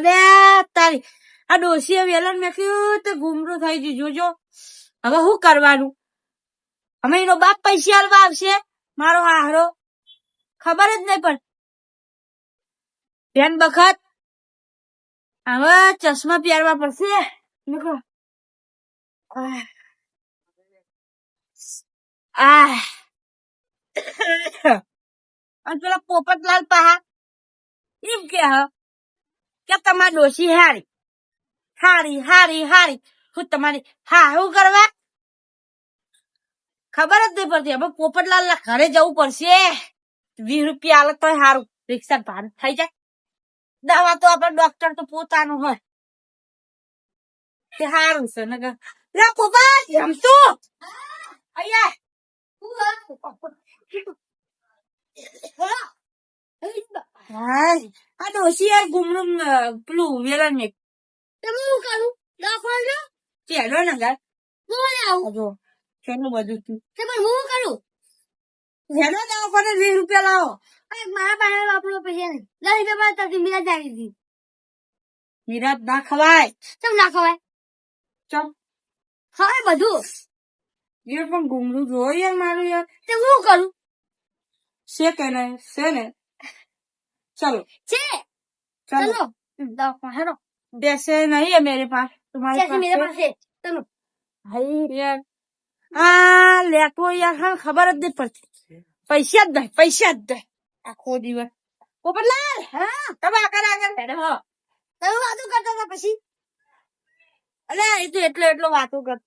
અરે તારી, આ ડોશીએ વેલણ મેક્યું તો ગુમરું થઈ ગયું, જોજો. હવે શું કરવાનું? અમે એનો બાપ પૈસા આલવા આવશે, મારો હારો ખબર જ નહીં પણ. બેન બખત, હવે ચશ્મા પહેરવા પડશે. નીકળો આ અને પેલા પોપટલાલ પહા એમ કે હ કે તમારી ડોશી હારી. હારી હારી હારી. હું તમારી હા શું કરવા? ખબર જ નહીં પડતી. હવે પોપટલાલ ના ઘરે જવું પડશે. વીસ રૂપિયા આલે તો સારું રિક્ષા ભાન થઈ જાય. દવા તો આપણે ડોક્ટર તો પોતાનું હોય. તે સારું છે. ને લે પોપટ રમતું અહીંયા. હાય. આ ડોશી યાર ગુમડું પેલું વેલણ મેં તમે શું કરું દાખલ છો ચેડો ને ગાર બોલે આવું? જો કેટલું બધું તું તમે હું કરું? હેડો દાવ કોને વીસ રૂપિયા લાવો. અરે, મારા પાસે વાપરો પૈસા નહીં દસ રૂપિયા પાસે તરથી મિલા જાવી હતી નિરાત ના ખવાય. કેમ ના ખવાય? ચમ. હવે બધું. યાર પણ ગુમરું જોઈ યાર મારું યાર. તે હું કરું? છે કે છે ને ચલો છે ચલો ચલો દવાખાને હેડો पैसे नहीं है मेरे पास तुम्हारे जैसे मेरे पास पास है चलो भाई यार આ લેટો યાર હા ખબર જ નહીં પડતી પૈસા જ દે પૈસા જ દે આખો દિવસ પોપટલાલ હા તમે આગળ આગળ હેડો હો તમે વાતો કરતા હતા પછી અલે એ તો એટલો એટલો વાતો કર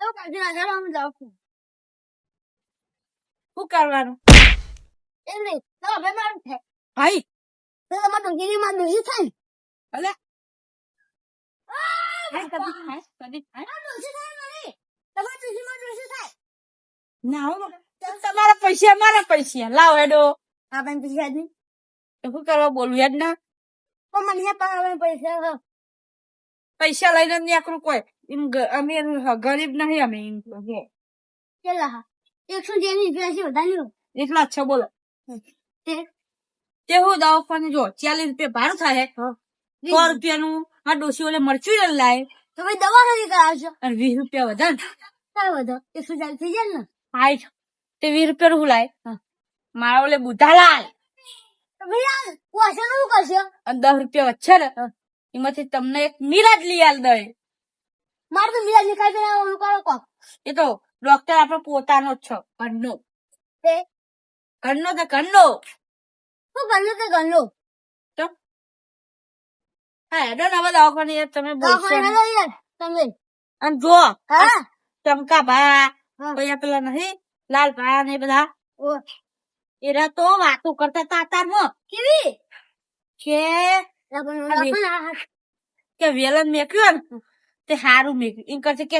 તો કાઢી નાખ્યા અમે જાવ છું શું કરવાનું એમ નહીં તો હવે મારું છે ભાઈ તો તમારે ડોંગીની માં ડોસી થાય તમારે તમારા પૈસા મારા પૈસા લાવ હેડો આપણે પૈસા નહીં શું કરવા બોલવું યાદ ના મને પાસે પૈસા પૈસા લઈને નીકળું કોઈ એમ અમે ગરીબ નહીં અમે એમ કેટલા એકસો જેની જ છે બોલો તે હું દવાખાને જો ચાલીસ રૂપિયા ભાડું થાય. સો રૂપિયાનું આ ડોસી ઓલે મરચું લાય. તો ભાઈ દવા ખરી કરાવશો અને વીસ રૂપિયા વધારે. કાંઈ વધો. એકસો ચાલીસ થઈ જાય ને? આય તે વીસ રૂપિયા હું લાય. મારા ઓલે બુધાલાલ દસ રૂપિયા વચ્ચે ને. એમાંથી તમને એક મિરાજ લઈ આલ દે મારે તો મિલા નિકાલ પેલા કરો એ તો ડોક્ટર આપણો પોતાનો જ છે. ઘરનો. ઘરનો તો ઘરનો. શું ગણલો કે ગણલો તો હા હેડો ને હવે દવાખાને યાર તમે બોલશો દવાખાને નહીં. યાર તમે. અને જો હા? ચમકા ભા હા. પેલા નહીં લાલ ભા ને બધા. એરા તો વાતો કરતા હતા તારમાં કેવી? કે કે વેલન મેક્યું ને તે સારું મેક્યું. એમ કરશે કે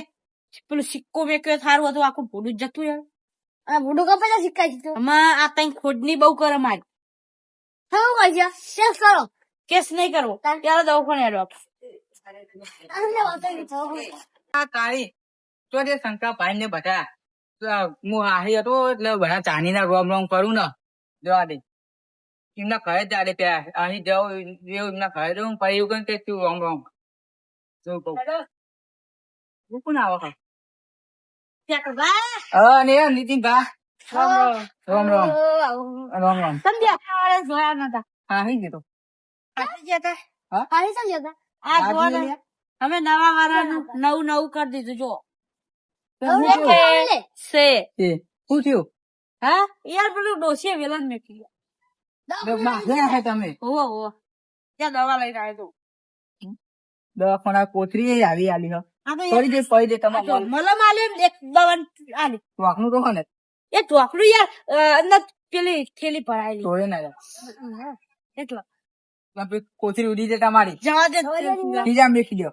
પેલું સિક્કો મેક્યો સારું હતું આખું જ જતું યાર આ ભૂડું કપડા સિક્કા છે તો. આમાં આ તઈ ખોડની બહુ કરે મારી શું કરશો કેસ કરો. કેસ નહીં કરવો. ત્યારે દવાખાને હેડો આ તો શંકા ભાઈ ને બધા હું હારી હતો એટલે બધા ચાની ના રોમ રોમ કરું ને જવા દે. એમના ઘરે જ જાડે ત્યાં અહીં જાઉં એવું એમના ઘરે જવું પછી એવું કે તું રોમ રોમ. શું કહું? હું કોણ આવો? હા ને નીતિન ભા રામ રામ. રોમ રોમ. રોમ સમજ્યા ખાવાળા જોયા નતા. હા અહીં ગયો ખાઈ ગયા તા? હારી સમજો તા? આ આ જોવા. અમે નવા વાળાનું નવું નવું કરી દીધું જો. હું એ શું થયું? હા? યાર પેલું ડોસીએ વેલન મેકી હે તમે? ઓહો ઓહો. ત્યાં દવા લઈને આવ્યો તો? દવાખાના કોથરી આવી આલી હો. આ તો ફરી દે ફરી દે તમારે મલમ આલ્યો એક દવા આલી. વાકનું તો ને. એ ઢોકળું યાર અંદર પેલી થેલી ભરાયેલી. તોડે ના એટલો. કોથરી ઉડી દે તમારી. જવા દે. બીજા મેકી દો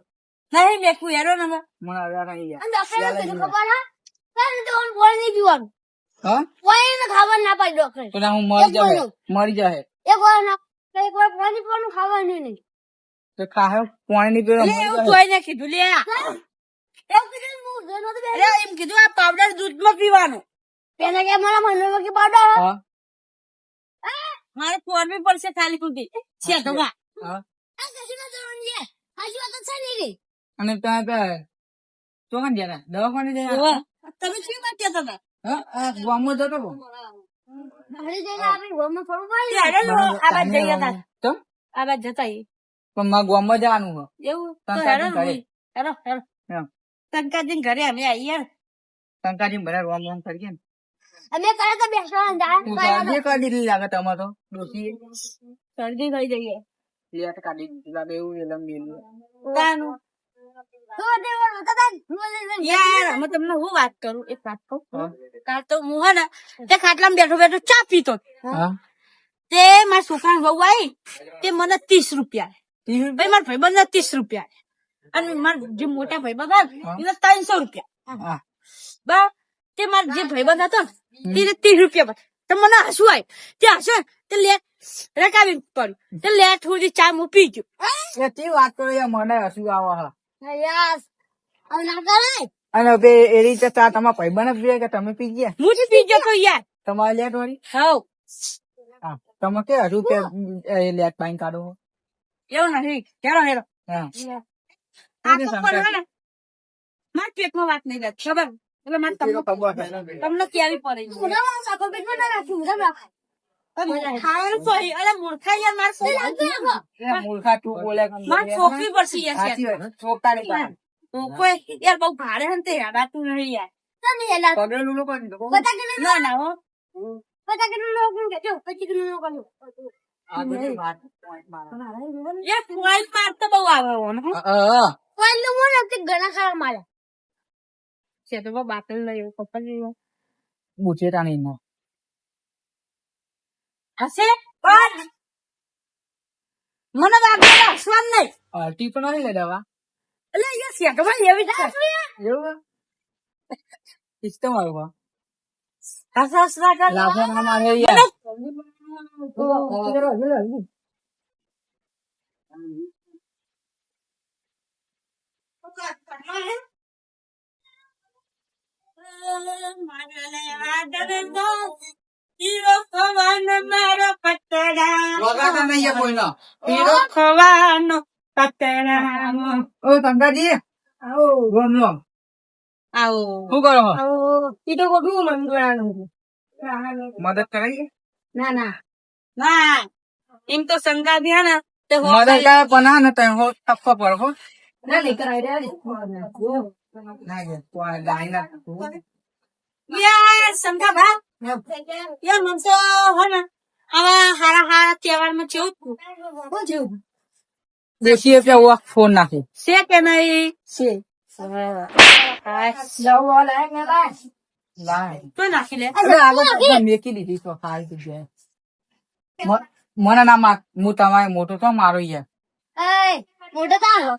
નહીં મેકવું હેરો ને. મને હવે આ નહીં ખબર હા? તો ઓન બોલ નહીં પીવાનું હા? કોઈ ખાવાનું ના પાડી ડોક્ટરે. તો હું મરી જાહે. મરી જાહે એક વાર ના. એક વાર પાણી પીવાનું ખાવાનું નહીં તો ખાહે પાણી ની પીવા લે, મરી એવું જોઈને કીધું લે એમ કીધું આ પાવડર દૂધમાં પીવાનું. પેલા કે મારા મનમાં કે હા. મારે બી પડશે ખાલી ખોટી છે તો વા અને ત્યાં તો ચોકન જરા દવાખાને ઓવે. તમે શું વાત કહેતા હતા? હા ગોમો ગામમાં જતો હતો. ઘરે જઈને આપણે ગોમાં ફરવું પડે લો, આ બાજુ જઈએ હતા તો? આ બાજુ જતા આઈએ. પણ મારે ગામમાં જવાનું હોય એવું? તો ટંકાજી હેરો ઘરે. ને, હેરો હેરો હા. ટંકાજી ઘરે અમે આવીએ શંકાજી બધા રોમ રોમ કરી ગયા ને. અમે કરે તો બેસવાનું જાય શરદી કાઢી કરી દીધી લાગે તમારે તો ડોસી શરદી થઈ જઈએ લેટ કાઢી દીધી લાગે એવું એલમ મેલું તાનું. તો દેવાનું તો તાન રોજ યાર અમે તમને હું વાત કરું? એક વાત કહું? કાલ તો હું હે ને તે ખાટલામાં બેઠો બેઠો ચા પીતો તે મારા છોકરા વહુ આવી તે મને ત્રીસ રૂપિયા ભાઈ મારા ભાઈબંધ ને ત્રીસ રૂપિયા અને મારા જે મોટા ભાઈબંધ એને ત્રણસો રૂપિયા હા. બા તે મારા જે ભાઈબંધ હતો ને તે ત્રીસ રૂપિયા પર તો મને હસવું આવ્યું. તે હસે તે લે રકાવી પડ્યું. તે લેટ સુધી ચા હું પી ગયું. તે વાત કરો યાર મને હસવું આવે હા. યસ હવે ના કરે અને બે એ રીતે ચા તમારા ભાઈબંધ પીએ કે તમે પી ગયા? હું જ પી ગયો તો યાર. તમારે લેટ વાળી? હવ. હા તમે કે હજુ કે એ લેટ પાઈન કાઢો એવું નથી. હેરો હેરો. હા. આ તો પણ હે ને, મારા પેટમાં વાત નહીં ખબર? એટલે મને તમને તમને કેવી પડે સાકો પેટમાં ના રાખ્યું ઉડાવ રાખ ખાવાનું પડી અરે મૂર્ખા યાર મારે છોકરી- એ મૂર્ખા તું બોલે મારે છોકરી પડશે યાર છોકરાની પાસે. કોઈ યાર બહુ ભારે હન ને તે હેડાતું નહીં યાર. તમે એલા પગેલું લોકો ને હો. કે? જો 25 કિલો નો કોણ વાત point મારે. યાર બહુ આવે હો ને ઘણા ખરા મારે છે તો બહુ બાટલ લઈ આવ્યો પપ્પા લઈ બુચેટાની નો. હશે પણ મને વાગેલા હસવાનું નહીં અલટી તો નથી લેવા એટલે યાર શેકમાં એવી એવું હસ હસ ના મારે યાર વગાડતા નહીં યાર કોઈનો. ખવાનો પતરામાં ઓ કંકાજી રોમ રોમ આવો. શું કરો? ઈ તો કોઠું મંગળાનું. મદદ કરાઈ ના ના. ના. એમ તો સંગા થયા ને તે હો મદદ કરે પણ ને હો ટપ્પા પર હો. ના નહીં કરાઈ રે ના યાર, તો આ ગાય ના યાર સંગા યાર મમસો હે ને આવા હારા હારા તહેવારમાં હું જેવું દેશી રૂપિયા ફોન નાખી. છે કે નહીં? છે. મ- મને ના માગ. હું તમારે મોટો તો મારો યાર. મોટો તારો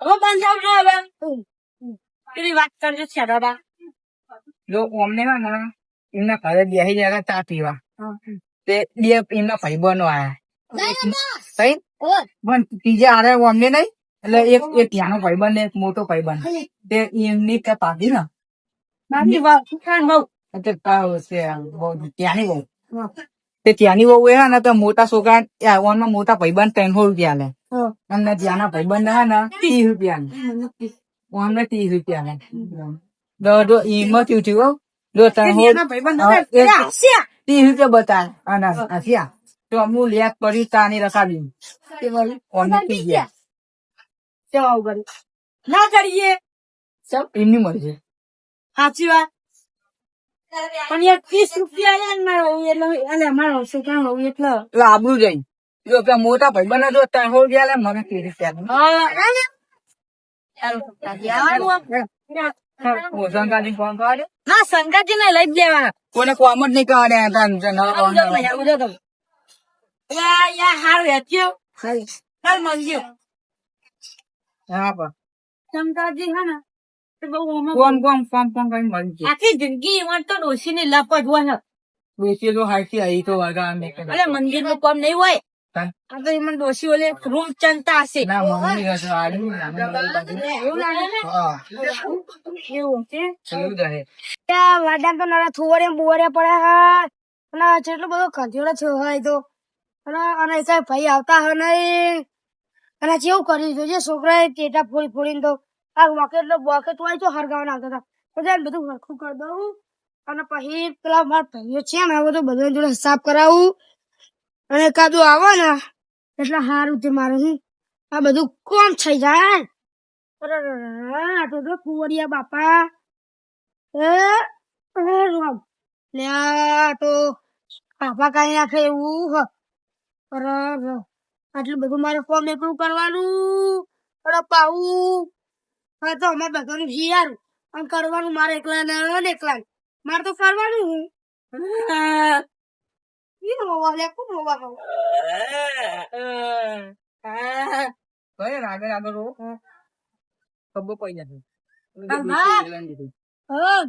હવે બંધ આવજો હવે? પેલી વાત કરજો છે દાદા જો અમને ના ના. એમના ઘરે બેસી ગયા ચા પીવા. તે બે એમના ભાઈબંધો આયા. પણ ત્રીજા આરે અમને નહીં એટલે એક એક ત્યાંનો ભાઈબંધ ને એક મોટો ભાઈબંધ. તે એમની કે પાધી ને. ત્યાંની બહુ તે ત્યાંની બહુ એ ને તો મોટા છોકરા ઓનમાં મોટા ભાઈબંધ ત્રણસો રૂપિયા લે. અને ત્યાંના ભાઈબંધ હે ને ત્રીસ રૂપિયા લે. ને ત્રીસ રૂપિયા લે. દો દો ઈમાં થયું થયું તો કરી તાની રખાવી? ના કરીએ એમની મરજી સાચી વાત. પણ યાર ત્રીસ રૂપિયા મારો એટલે મારો છોકરા એટલે એટલે આબરું જઈ જો પેલા મોટા ભાઈબંધ જો ત્રણસો રૂપિયા મને ત્રીસ રૂપિયા ફોન કરે ના લઈ જ લેવાના. કોને કોમ જ નહીં કરે તાન જન આવજો તમે, આવજો તમે. યા યા હારું હેચ્યો ચાલ મળજો. હા હે ને કોમ કોમ ફોન ફોન કરીને મળી ગયું આખી જિંદગી ઈવન તો ડોસી ને લપ હોય બેસી તો હાઈથી આવી તો વગા અરે મંદિરનું કોમ નહીં હોય. આ તો એમાં ડોસી ઓલે રૂમ ચંતા હશે. ના મમ્મી કહે આડું એવું લાગે ને એવું છે? એવું જ ત્યાં વાડા તો નાના થોવરે બોરે પડે હા અને જેટલો બધો ખંજોળો છે હોય તો. અને અને સાહેબ ભાઈ આવતા હોય નહીં. અને કેવું કર્યું? છોકરા જે છોકરાએ ટેટા ફોડી ફોડીને તો આ વોકેટ ને બોકેટ હોય તો હરગાવવાના આવતા હતા. આ બધું હરખું કરી દઉં. અને પછી પેલા મારા ભાઈઓ છે ને તો બધા જોડે હિસાબ કરાવું. અને કાદુ આવે ને. એટલે સારું તે મારું હું. આ બધું કોમ થઈ જાય. આ તો તો કુંવરિયા બાપા. એ રામ. લે આ તો બાપા કાઈ નાખે એવું હ. અરે આટલું બધું મારે ફોર્મ એકલું કરવાનું. અરે પાવું હવે તો અમારે બધાનું જીયારું. અને કરવાનું મારે એકલા ને એકલા મારે તો કરવાનું હું. લે કોણ હોવા કઈ રાગે રાગે રો ખબર પડી જશે હા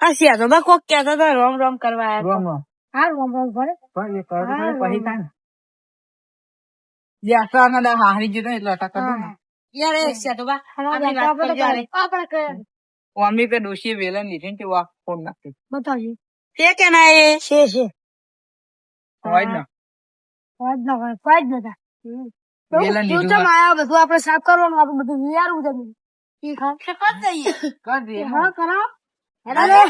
આ સિયા તો બા કોક કહેતા હતા રોમ રોમ કરવા આયા રોમ હા રોમ રોમ ભરે પણ એ કરો તો પછી થાય ને જે આટલા ના દા હારી જતો એટલે અટક કરી યાર એ સિયા તો બા આપણે આપણી કરે ઓમની કે ડોશી વેલણ લીધી ને તે વાક ફોન નાખી બતાવજો છે કે ના એ? છે છે. હોય ને. જ ના હોય કોઈ જ નતા શું ચમ આયા બધું આપણે સાફ કરવાનું આપણે બધું વિચારવું છે બધું. ઠીક હા કરી દઈએ. કર દે હા. કરાવો અરે, અરે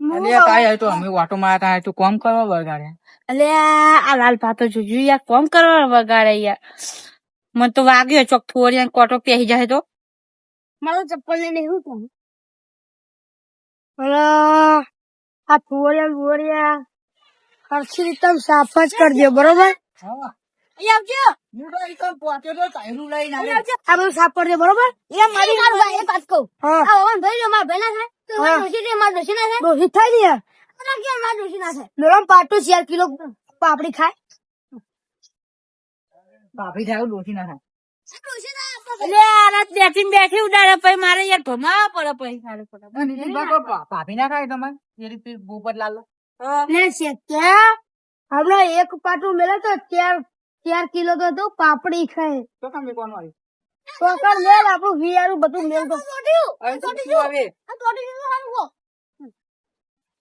અલે કાંઈ તો અમે વાટો મારતા આય તો કોમ કરવા વગાડે. અલે આ લાલ પાતો જોજો યાર કોમ કરવા વગાડે યાર. મને તો વાગ્યો ચોક થોડી કોટો પહેરી જાય તો. મારું ચપ્પલ લઈને શું કહું આ ફુવરિયા ફુવરિયા ખર્ચી રીતે સાફ જ કરજો બરોબર? હા અહીંયા આવજો. હું તો એકમ પહોંચ્યો તો તાયરું લઈને આવ્યો. આ બધું સાફ કરજો બરોબર? એ મારી મારું ભાઈ એક વાત કહું. હા. આ ઓન ભાઈ જો મારા ભાઈ ના થાય તો મારા ડોશી છે મારા ડોશી ના થાય. ડોશી થાય ને યાર. અરે કે મારા ડોશી ના થાય? નરમ પાટું ચાર કિલો પાપડી ખાય. પાપડી થાય એવું ડોશી ના આના બેઠી બેઠી ઉડાડે પછી મારે યાર પડે પછી સારું પડે ભાભી ના ખાય એ રીતે લાલ હમણાં એક પાટું મેલે તો ચાર ચાર કિલો તો તો પાપડી ખાય. તો તમે કોણ આવી તો મેલ આપણું વિયારું બધું મેલ તો. હવે? તો શું આવે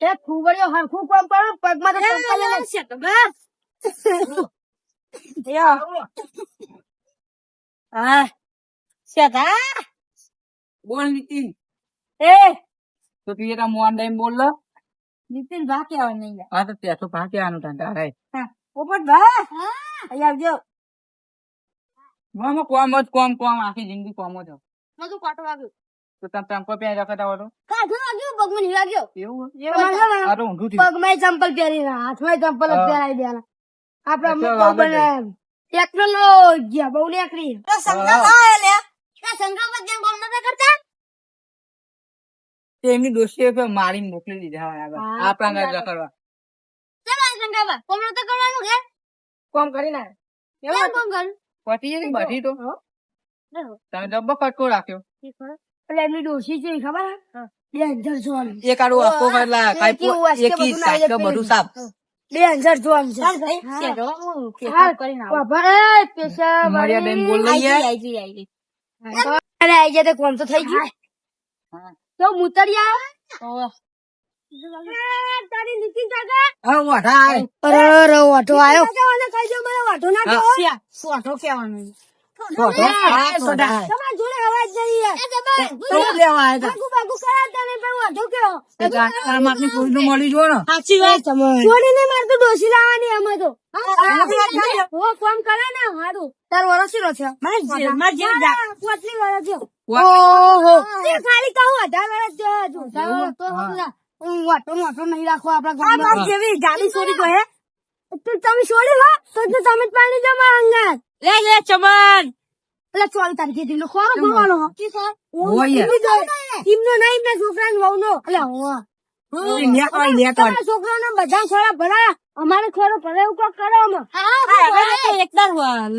એ ફૂગડીઓ હરખું કોમ કરો પગમાં તો પંપા લે લે. છે તો બસ. હા. બોલ નીતિન. એ! તો તું એના મોન દઈને બોલ લો. નીતિન ભા આવે નહીં હા તો ત્યાં તો ભાગે આનું ધંધા રે પોપટ ભા! અહીંયા આવજો. મામા કોમ જ કોમ કોમ આખી જિંદગી કોમ જ બધું કાટો વાગ્યું તો તમે ટંકો પહેરી રાખતા હોય તો કાઢો વાગ્યો પગમાં નહીં વાગ્યો એવું આ તો ઊંધું થયું. પગમાં ચંપલ પહેરી રહ્યા હાથમાં ચંપલ. પહેરાવી દેવાના. આપડે એટલે અમુક વાગે બહુ બનાવ્યા. ટેકનોલોજી બહુ નીકળી. તો સંગમ આવે લે સંગમ જેમ કામ નતા કરતા? તે એમની દોસ્તીઓ પર મારી મોકલી દીધા હોય આપણા ઘર કરવા. ચલો સંગાબા કોમ નતા કરવાનું કે કોમ કરી નાખે. કેમ કોમ કરું પતી જતી બધી તો. તમે ડબ્બો કટકો રાખ્યો. એટલે એમની ડોશી છે ખબર? બે હજાર જોવાનું એક આડું આખો કરેલા કાંઈ એકી સાચો બધું સાફ. બે હજાર જોવાનું છે. મર્યાદા બોલ લઈએ અરે આઈ જાય તો કોમ તો થઈ ગયું. તો મુતરિયા તારી નીતિ કાકા. હા અરે અરે આવ્યો કહી દો મને ના કહો. કહેવાનું. સાચી વાત. મારે તો ડોસી લાવવાની અમે તો ફોન કરે ને હારું તાર વરસ શી છે? મારે જે- મારે જેવી જા- પોતરી વરસ છે ઓહો. તે ખાલી કહું અઢાર વરસ છે હજુ. તો હું. વાટો મોટો નહીં રાખો આપણા આ ગામમાં જેવી જાડી છોડી તો હે તો તમે છોડી હો તો તો તમે જ પાણી મારા અંગાત. લે લે ચમન. એટલે ચોવીસ તારીખે દીનો ખોરો ભરવાનો નહીં મેં વહુ નો એટલે છોકરાને બધા ખોરા ભરાયા અમારે ખોરો ભરાય એવું કોક કરો અમે હા, હવે તો એકદમ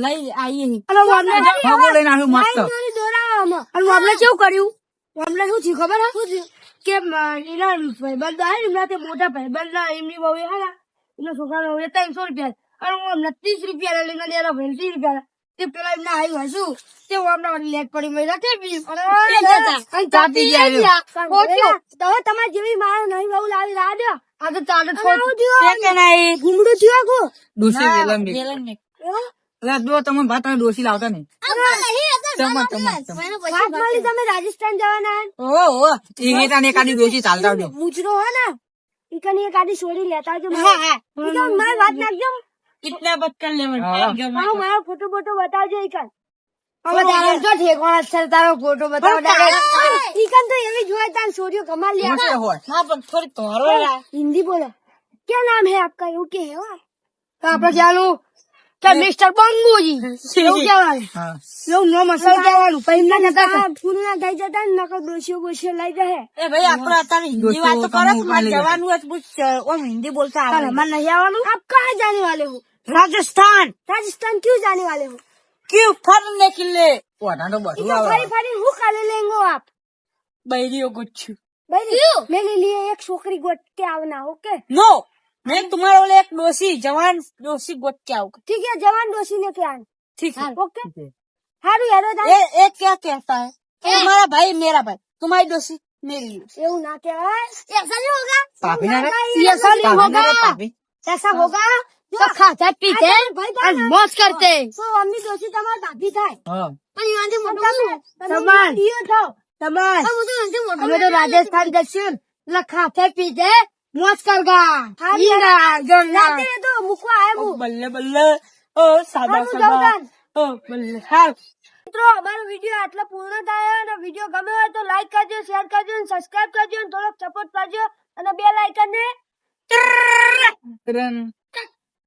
લઈ આવીએ. છીએ. અને વામને ભગો લઈને આવ્યો મસ્ત. લાઈન દોરાવા અમે અને વામને કેવું કર્યું? અમને શું થયું ખબર હે? કે મ, એના ભાઈબંધ આવે એમના તે મોટા ભાઈબંધ ના એમની વહુ એ એના છોકરાનો ત્રણસો રૂપિયા. અને હું અમને ત્રીસ રૂપિયા લઈને એના ભાઈ ત્રીસ રૂપિયા. તે પેલા એમને આવ્યું હશું તે હું અમને વળી લેટ પડી મહિલા રાખે બી અને જતા. અને ચાપી ગયા ચાપી ગયા. પહોંચ્યો. તો હવે તમારે જેવી મારો નહીં બહુ લાવી લાવી આ તો ચાલે ગુમડું થયું ડોસી મેં. મેં. તમે ભાત તમે ડોસી લાવતા નહીં. તમે રાજસ્થાન જવાના હે? ઓહો. એ એકાદી ડોસી ચાલતા મુજરો હે ને. ઈકની એક છોડી લેતા આવજો. મારી વાત નાખજો. કેટલા બટકર લેવાનું હા મારો ફોટો બોટો બતાવજો ઈકન હિન્દી બોલો નામ હે આપકા એવું ફૂલ ના થઈ જતા નકર દોશીઓ બોશીઓ લઈ જશે એ ભાઈ આપડે અત્યારે હિન્દી વાતો જવાનું ઓમ હિન્દી બોલતા આવે મને આપ કા જાણી રાજસ્થાन राजस्थान क्यों जाने वाले हो क्यों फरने के लिए वाना तो बस तो फरी फरी हूँ काले लेंगे आप बैरियो कुछ बैरियो मेरे लिए एक छोकरी गोट के आवना ओके नो मैं तुम्हारे वाले एक डोसी जवान डोसी गोट के आऊंगा ठीक है जवान डोसी ने क्या ठीक है ओके हारू यारो ये, ये क्या कहता है तुम्हारा भाई मेरा भाई तुम्हारी डोसी मेरी એવું ના કહેવાય ऐसा नहीं होगा ऐसा नहीं होगा ऐसा होगा તો ખાધા પીતે અને મોજ કરતે. તો મમ્મી દોશી તમાર ભાભી થાય. હા. પણ યાંથી મોટો તમાર તમાર અમે તો રાજસ્થાન જશું એટલે ખાતે પીતે મોજ કરગા. હીરા ગંગા રાતે તો મુકવા આયો હું. બલ્લે બલ્લે. ઓ સાબા સાબા. ઓ બલ્લે હા મિત્રો અમારો વીડિયો આટલો પૂર્ણ થયો અને વીડિયો ગમ્યો હોય તો લાઈક કરજો શેર કરજો અને સબસ્ક્રાઇબ કરજો અને થોડોક સપોર્ટ કરજો. અને બે લાઇકન ને